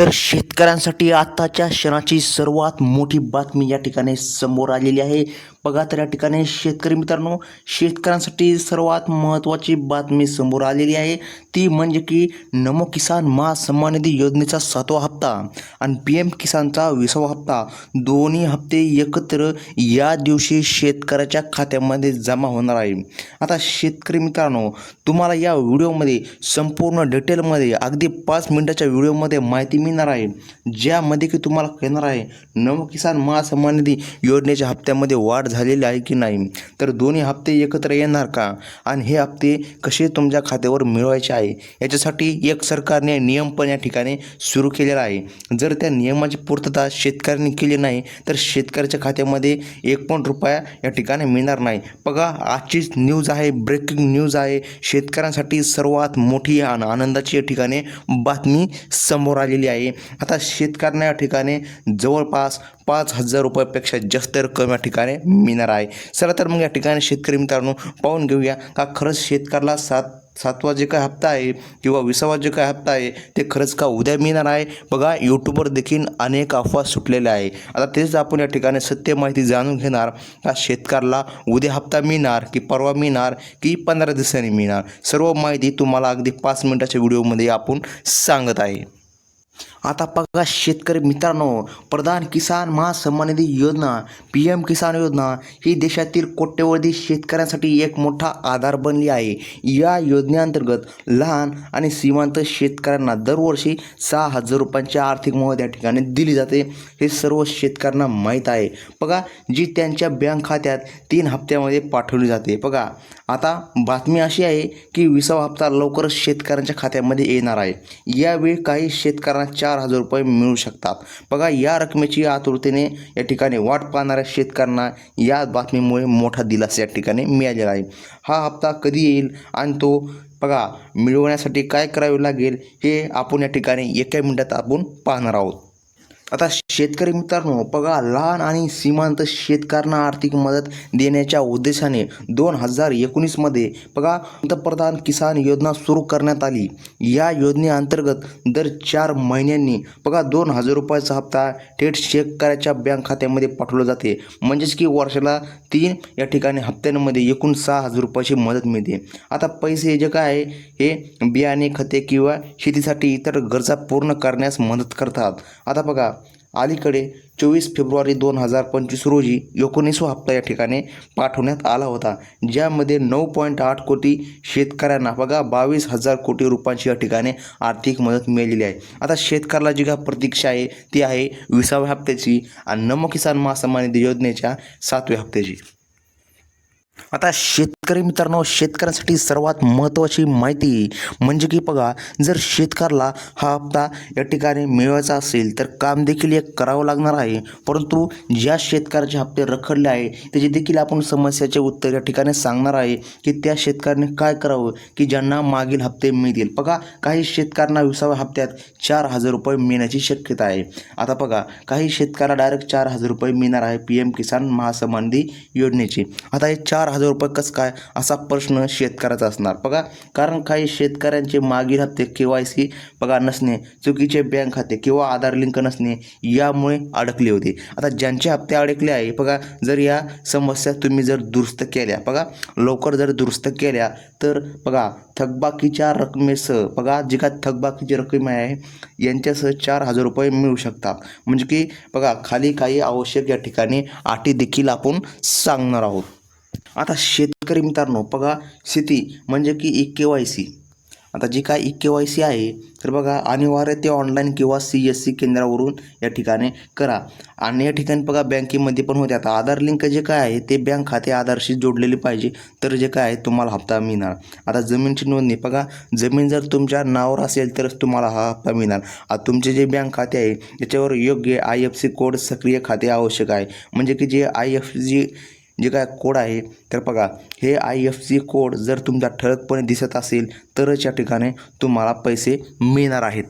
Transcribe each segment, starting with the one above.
तर शेतकऱ्यांसाठी आत्ताच्या क्षणाची सर्वात मोठी बातमी या ठिकाणी समोर आलेली आहे. बघा तर या ठिकाणी शेतकरी मित्रांनो शेतकऱ्यांसाठी सर्वात महत्त्वाची बातमी समोर आलेली आहे. ती म्हणजे की नमो किसान महासन्मान निधी योजनेचा सातवा हप्ता आणि पी एम किसानचा विसावा हप्ता. दोन्ही हप्ते एकत्र या दिवशी शेतकऱ्याच्या खात्यामध्ये जमा होणार आहे. आता शेतकरी मित्रांनो तुम्हाला या व्हिडिओमध्ये संपूर्ण डिटेलमध्ये अगदी पाच मिनिटाच्या व्हिडिओमध्ये माहिती मिळणार आहे. ज्यामध्ये की तुम्हाला कळणार आहे नमो किसान महासन्मान निधी योजनेच्या हप्त्यामध्ये वाढ झालेली आहे की नाही? तर दोन्ही हप्ते एकत्र येणार का? आणि हे हप्ते कसे तुमच्या खात्यावर मिळवायचे आहे? याच्यासाठी एक सरकारने नियम पण या ठिकाणी सुरू केलेला आहे. जर त्या नियमाची पूर्तता शेतकऱ्यांनी केली नाही तर शेतकऱ्याच्या खात्यामध्ये एक पण रुपया या ठिकाणी मिळणार नाही. बघा आजचीच न्यूज आहे ब्रेकिंग न्यूज आहे. शेतकऱ्यांसाठी सर्वात मोठी आणि आनंदाची या ठिकाणी बातमी समोर आलेली आहे. आता शेतकऱ्यांना या ठिकाणी जवळपास पाच हजार रुपयापेक्षा जास्त रक्कम या ठिकाणी मिळणार आहे. चला तर मग या ठिकाणी शेतकरी मित्रांनो पाहून घेऊया का खरंच शेतकऱ्याला सात सातवा जे काय हप्ता आहे किंवा विसावा जे काय हप्ता आहे ते खरंच का उद्या मिळणार आहे? बघा यूट्यूबवर देखील अनेक अफवा सुटलेल्या आहे आता तेच आपण या ठिकाणी सत्य माहिती जाणून घेणार का शेतकऱ्याला उद्या हप्ता मिळणार की परवा मिळणार की पंधरा दिवसांनी मिळणार? सर्व माहिती तुम्हाला अगदी पाच मिनटाच्या व्हिडिओमध्ये आपण सांगत आहे. आता बघा शेतकरी मित्रांनो प्रधान किसान महासन्मान निधी योजना पी एम किसान योजना ही देशातील कोट्यवधी शेतकऱ्यांसाठी एक मोठा आधार बनली आहे. या योजनेअंतर्गत लहान आणि सीमांत शेतकऱ्यांना दरवर्षी सहा हजार रुपयांची आर्थिक मदत या ठिकाणी दिली जाते. हे सर्व शेतकऱ्यांना माहीत आहे. बघा जी त्यांच्या बँक खात्यात तीन हप्त्यामध्ये पाठवली जाते. बघा आता बातमी अशी आहे की विसावा हप्ता लवकरच शेतकऱ्यांच्या खात्यामध्ये येणार आहे. यावेळी काही शेतकऱ्यांना चार हजार रुपये मिळू शकतात. बघा या रकमेची आतुरतेने या ठिकाणी वाट पाहणाऱ्या शेतकऱ्यांना या बातमीमुळे मोठा दिलासा या ठिकाणी मिळालेला आहे. हा हप्ता कधी येईल आणि तो बघा मिळवण्यासाठी काय करावे लागेल हे आपण या ठिकाणी एका मिनिटात आपण पाहणार आहोत. आता शेतकरी मित्रांनो बघा लहान आणि सीमांत शेतकऱ्यांना आर्थिक मदत देण्याच्या उद्देशाने दोन हजार एकोणीसमध्ये बघा पंतप्रधान किसान योजना सुरू करण्यात आली. या योजनेअंतर्गत दर चार महिन्यांनी बघा दोन हजार रुपयाचा हप्ता थेट शेतकऱ्याच्या बँक खात्यामध्ये पाठवला जाते. म्हणजेच की वर्षाला तीन या ठिकाणी हप्त्यांमध्ये एकूण सहा हजार रुपयाची मदत मिळते. आता पैसे जे काय आहे हे बियाणे खते किंवा शेतीसाठी इतर गरजा पूर्ण करण्यास मदत करतात. आता बघा अलीकडे चोवीस फेब्रुवारी दोन हजार पंचवीस रोजी एकोणीसवा हप्ता या ठिकाणी पाठवण्यात आला होता ज्यामध्ये नऊ पॉईंट आठ कोटी शेतकऱ्यांना बघा बावीस हजार कोटी रुपयांची या ठिकाणी आर्थिक मदत मिळालेली आहे. आता शेतकऱ्याला जी काय प्रतीक्षा आहे ती आहे विसाव्या हप्त्याची आणि नमो किसान महासन्मान निधी योजनेच्या सातव्या हप्त्याची. आता शेत शेतकरी मित्रांनो शेतकऱ्यांसाठी सर्वात महत्त्वाची माहिती म्हणजे की बघा जर शेतकऱ्याला हा हप्ता या ठिकाणी मिळवायचा असेल तर काम देखील एक करावं लागणार आहे. परंतु ज्या शेतकऱ्याचे हप्ते रखडले आहे त्याची देखील आपण समस्याचे उत्तर या ठिकाणी सांगणार आहे की त्या शेतकऱ्याने काय करावं की ज्यांना मागील हप्ते मिळतील. बघा काही शेतकऱ्यांना विसाव्या हप्त्यात चार हजार रुपये मिळण्याची शक्यता आहे. आता बघा काही शेतकऱ्याला डायरेक्ट चार हजार रुपये मिळणार आहे पी एम किसान महासन्मान योजनेचे योजनेची. आता हे चार हजार रुपये कसं काय असा प्रश्न शेतकऱ्याचा असणार. बघा कारण काही शेतकऱ्यांचे मागील हप्ते के वाय सी बघा नसणे चुकीचे बँक खाते किंवा आधार लिंक नसणे यामुळे अडकले होते. आता ज्यांचे हप्ते अडकले आहे बघा जर या समस्या तुम्ही जर दुरुस्त केल्या बघा लवकर जर दुरुस्त केल्या तर बघा थकबाकीच्या रकमेसह बघा जी का थकबाकीची रक्कम आहे यांच्यासह चार हजार रुपये मिळू शकतात. म्हणजे की बघा खाली काही आवश्यक या ठिकाणी अटी देखील आपण सांगणार आहोत. आता शेतकरी मित्रांनो बघा शेती म्हणजे की ई के वाय सी. आता जी काय ई के वाय सी आहे तर बघा अनिवार्य ते ऑनलाईन किंवा सी एस सी केंद्रावरून या ठिकाणी करा. आणि या ठिकाणी बघा बँकेमध्ये पण होते. आता आधार लिंक जे काय आहे ते बँक खाते आधारशी जोडलेले पाहिजे. तर जे काय आहे तुम्हाला हप्ता मिळणार. आता जमीनची नोंदणी बघा जमीन जर तुमच्या नावावर असेल तरच तुम्हाला हा हप्ता मिळणार. आता तुमचे जे बँक खाते आहे त्याच्यावर योग्य आय एफ सी कोड सक्रिय खाते आवश्यक आहे. म्हणजे की जे आय एफ जी जे काय कोड आहे तर बघा हे आय एफ सी कोड जर तुमच्या ठळकपणे दिसत असेल तरच या ठिकाणी तुम्हाला पैसे मिळणार आहेत.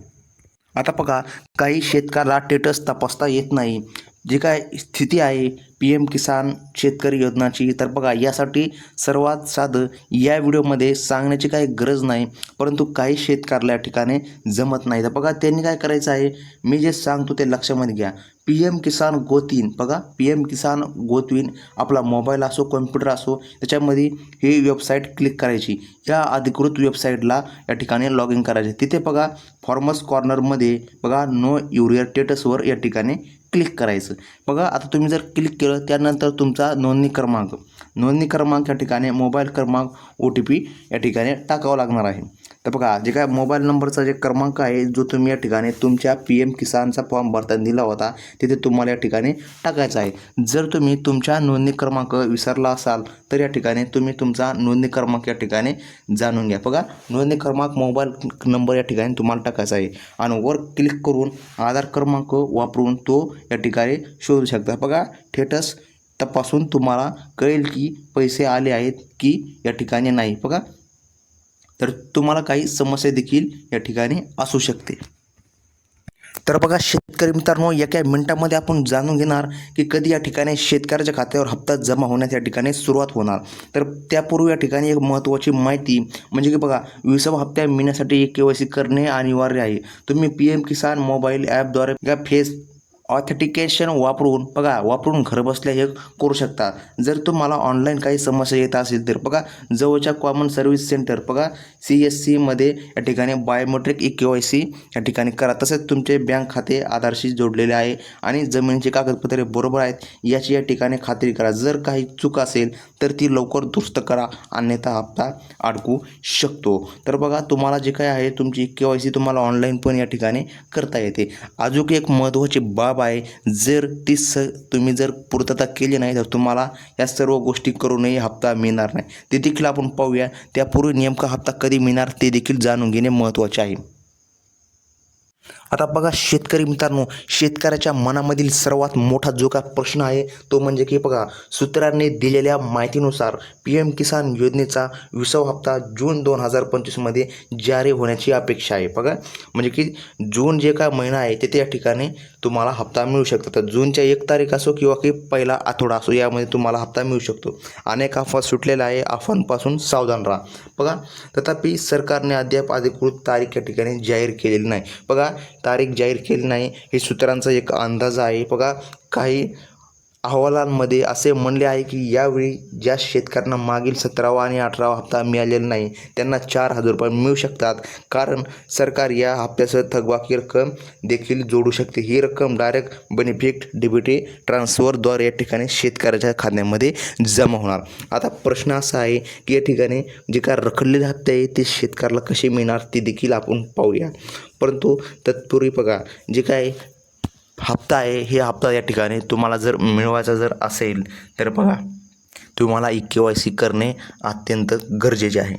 आता बघा काही शेतकऱ्याला टेटस तपासता येत नाही. जी काय स्थिती आहे पी एम किसान शेतकरी योजनाची तर बघा यासाठी सर्वात साधं या व्हिडिओमध्ये सांगण्याची काही गरज नाही परंतु काही शेतकऱ्याला या ठिकाणी जमत नाही. तर बघा त्यांनी काय करायचं आहे मी जे सांगतो ते लक्षामध्ये घ्या. पी एम किसान गोतीन बघा पी एम किसान गोतवीन आपला मोबाईल असो कॉम्प्युटर असो त्याच्यामध्ये ही वेबसाईट क्लिक करायची. या अधिकृत वेबसाईटला या ठिकाणी लॉग इन करायचे. तिथे बघा फॉर्मस कॉर्नरमध्ये बघा नो युरिया टेटसवर या ठिकाणी क्लिक करायचं. बघा आता तुम्ही जर क्लिक केलं त्यानंतर तुमचा नोंदणी क्रमांक. नोंदणी क्रमांक या ठिकाणी मोबाईल क्रमांक ओ टी पी या ठिकाणी टाकावा लागणार आहे. तर बघा जे काय मोबाईल नंबरचा जे क्रमांक आहे जो तुम्ही या ठिकाणी तुमच्या पी एम किसानचा फॉर्म भरताना दिला होता तिथे तुम्हाला या ठिकाणी टाकायचा आहे. जर तुम्ही तुमच्या नोंदणी क्रमांक विसरला असाल तर या ठिकाणी तुम्ही तुमचा नोंदणी क्रमांक या ठिकाणी जाणून घ्या. बघा नोंदणी क्रमांक मोबाईल नंबर या ठिकाणी तुम्हाला टाकायचा आहे. आणि वर क्लिक करून आधार क्रमांक वापरून तो या ठिकाणी शोधू शकता. बघा थेटस तपासून तुम्हाला कळेल की पैसे आले आहेत की या ठिकाणी नाही. बघा तर तुम्हाला काही समस्या देखील या ठिकाणी असू शकते. तर बघा शेतकरी मित्रांनो एका मिनिटामध्ये आपण जाणून घेणार की कधी या ठिकाणी शेतकऱ्याच्या खात्यावर हप्ता जमा होण्यास या ठिकाणी सुरुवात होणार. तर त्यापूर्वी या ठिकाणी एक महत्त्वाची माहिती म्हणजे की बघा विसावा हप्त्या मिळण्यासाठी के वाय सी करणे अनिवार्य आहे. तुम्ही पी एम किसान मोबाईल ॲपद्वारे या फेस ऑथेंटिकेशन वापरून बघा वापरून घर बसल्या हे करू शकता. जर तुम्हाला ऑनलाईन काही समस्या येत असेल तर बघा जवळच्या कॉमन सर्व्हिस सेंटर बघा सी एस सीमध्ये या ठिकाणी biometric E K Y C या ठिकाणी करा. तसेच तुमचे बँक खाते आधारशी जोडलेले आहे आणि जमिनीची कागदपत्रे बरोबर आहेत याची या ठिकाणी खात्री करा. जर काही चूक असेल तर ती लवकर दुरुस्त करा अन्यथा हप्ता अडकू शकतो. तर बघा तुम्हाला जे काय आहे तुमची के वाय सी तुम्हाला ऑनलाईन पण या ठिकाणी करता येते. अजून एक महत्त्वाची बाब आहे जर ती स तुम्ही जर पूर्तता केली नाही तर तुम्हाला या सर्व गोष्टी करूनही हप्ता मिळणार नाही. ते देखील आपण पाहूया. त्यापूर्वी नेमका हप्ता कधी मिळणार ते देखील जाणून घेणे महत्त्वाचे आहे. आता बघा शेतकरी मित्रांनो शेतकऱ्याच्या मनामधील सर्वात मोठा जो का प्रश्न आहे तो म्हणजे की बघा सूत्रांनी दिलेल्या माहितीनुसार पी एम किसान योजनेचा विसावा हप्ता जून दोन हजार पंचवीसमध्ये जारी होण्याची अपेक्षा आहे. बघा म्हणजे की जून जे काय महिना आहे ते त्या ठिकाणी तुम्हाला हप्ता मिळू शकतो तर जूनच्या एक तारीख असो किंवा की पहिला आठवडा असो यामध्ये तुम्हाला हप्ता मिळू शकतो. अनेक अफवा सुटलेला आहे अफवांपासून सावधान राहा. बघा तथापि सरकारने अद्याप अधिकृत तारीख या ठिकाणी जाहीर केलेली नाही. बघा तारीख जाहीर केली नाही. हे सूत्रांचा एक अंदाज आहे. बघा काही अहवालांमध्ये असे म्हणले आहे की यावेळी ज्या शेतकऱ्यांना मागील सतरावा आणि अठरावा हप्ता मिळालेला नाही त्यांना चार हजार रुपये मिळू शकतात. कारण सरकार या हप्त्यासह थकबाकी रक्कम देखील जोडू शकते. ही रक्कम डायरेक्ट बेनिफिट डेबिटी ट्रान्सफरद्वारे या ठिकाणी शेतकऱ्याच्या खात्यामध्ये जमा होणार. आता प्रश्न असा आहे की या ठिकाणी जे काय रखडलेले हप्ते आहे ते शेतकऱ्याला कसे मिळणार ते देखील आपण पाहूया. परंतु तत्पूर्वी बघा जे काय हप्ता आहे हे हप्ता या ठिकाणी तुम्हाला जर मिळवायचा जर असेल तर बघा तुम्हाला ई के वाय सी करणे अत्यंत गरजेचे आहे.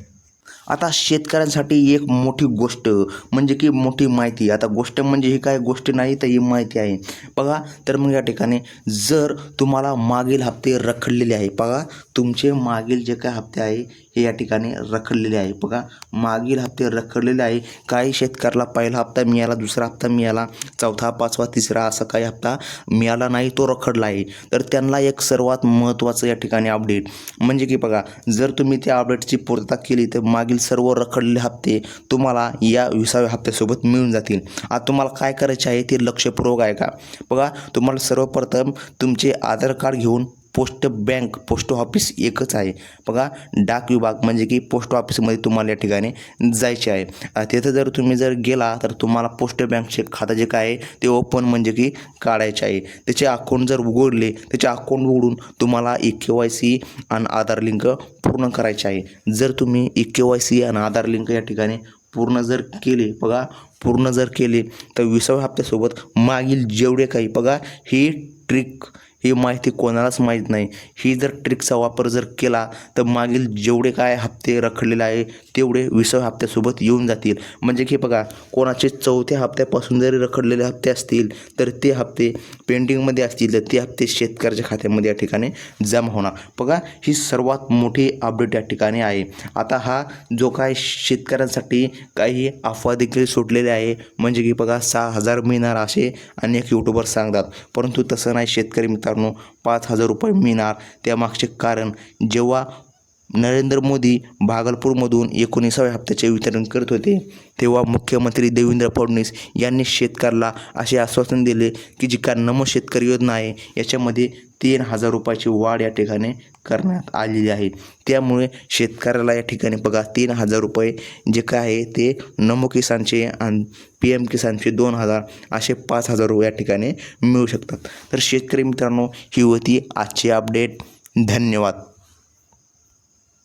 आता शेतकऱ्यांसाठी एक मोठी गोष्ट म्हणजे की मोठी माहिती. आता गोष्ट म्हणजे ही काय? गोष्ट नाही तर ही माहिती आहे. बघा तर मग या ठिकाणी जर तुम्हाला मागील हप्ते रखडलेले आहे बघा तुमचे मागील जे काय हप्ते आहे हे या ठिकाणी रखडलेले आहे. बघा मागील हप्ते रखडलेले आहे. काही शेतकऱ्याला पहिला हप्ता मिळाला दुसरा हप्ता मिळाला चौथा पाचवा तिसरा असा काही हप्ता मिळाला नाही तो रखडला आहे. तर त्यांना एक सर्वात महत्त्वाचं या ठिकाणी अपडेट म्हणजे की बघा जर तुम्ही त्या अपडेटची पूर्तता केली तर मागील सर्व रखडलेले हप्ते तुम्हाला या विसाव्या हप्त्यासोबत मिळून जातील. आता तुम्हाला काय करायचे आहे ते लक्षपूर्वक आहे का बघा तुम्हाला सर्वप्रथम तुमचे आधार कार्ड घेऊन पोस्ट बँक पोस्ट ऑफिस एकच आहे. बघा डाक विभाग म्हणजे की पोस्ट ऑफिसमध्ये तुम्हाला या ठिकाणी जायचे आहे. तिथं जर तुम्ही जर गेला तर तुम्हाला पोस्ट बँकचे खातं जे काय आहे ते ओपन म्हणजे की काढायचे आहे. त्याचे अकाउंट जर उघडले त्याचे अकाउंट उघडून तुम्हाला ई के वाय सी आणि आधार लिंक पूर्ण करायचे आहे. जर तुम्ही ई के वाय सी आणि आधार लिंक या ठिकाणी पूर्ण जर केले बघा पूर्ण जर केले तर विसाव्या हप्त्यासोबत मागील जेवढे काही बघा ही ट्रिक ही माहिती कोणालाच माहीत नाही. ही जर ट्रिकचा वापर जर केला तर मागील जेवढे काय हप्ते रखडलेले आहे तेवढे विसाव्या हप्त्यासोबत येऊन जातील. म्हणजे की बघा कोणाचे चौथ्या हप्त्यापासून जरी रखडलेले हप्ते असतील तर ते हप्ते पेंडिंगमध्ये असतील तर ते हप्ते शेतकऱ्याच्या खात्यामध्ये या ठिकाणी जमा होणार. बघा ही सर्वात मोठी अपडेट या ठिकाणी आहे. आता हा जो काय शेतकऱ्यांसाठी काही अफवा देखील सुटलेले आहे म्हणजे की बघा सहा हजार मिळणार असे अनेक यूट्यूबर सांगतात. परंतु तसं नाही शेतकरी मित्र मित्रांनो पाच हजार रुपये मिळणार. त्यामागचे कारण जेव्हा नरेंद्र मोदी भागलपूरमधून एकोणीसाव्या हप्त्याचे वितरण करत होते. तेव्हा मुख्यमंत्री देवेंद्र फडणवीस यांनी शेतकऱ्याला असे आश्वासन दिले की जी का नमो शेतकरी योजना आहे याच्यामध्ये तीन हजार रुपयाची वाढ या ठिकाणी करण्यात आलेली आहे. त्यामुळे शेतकऱ्याला या ठिकाणी बघा तीन हजार रुपये जे काय आहे ते नमो किसानचे आणि पी एम किसानचे दोन हजार असे पाच हजार रुपये या ठिकाणी मिळू शकतात. तर शेतकरी मित्रांनो ही होती आजची अपडेट धन्यवाद.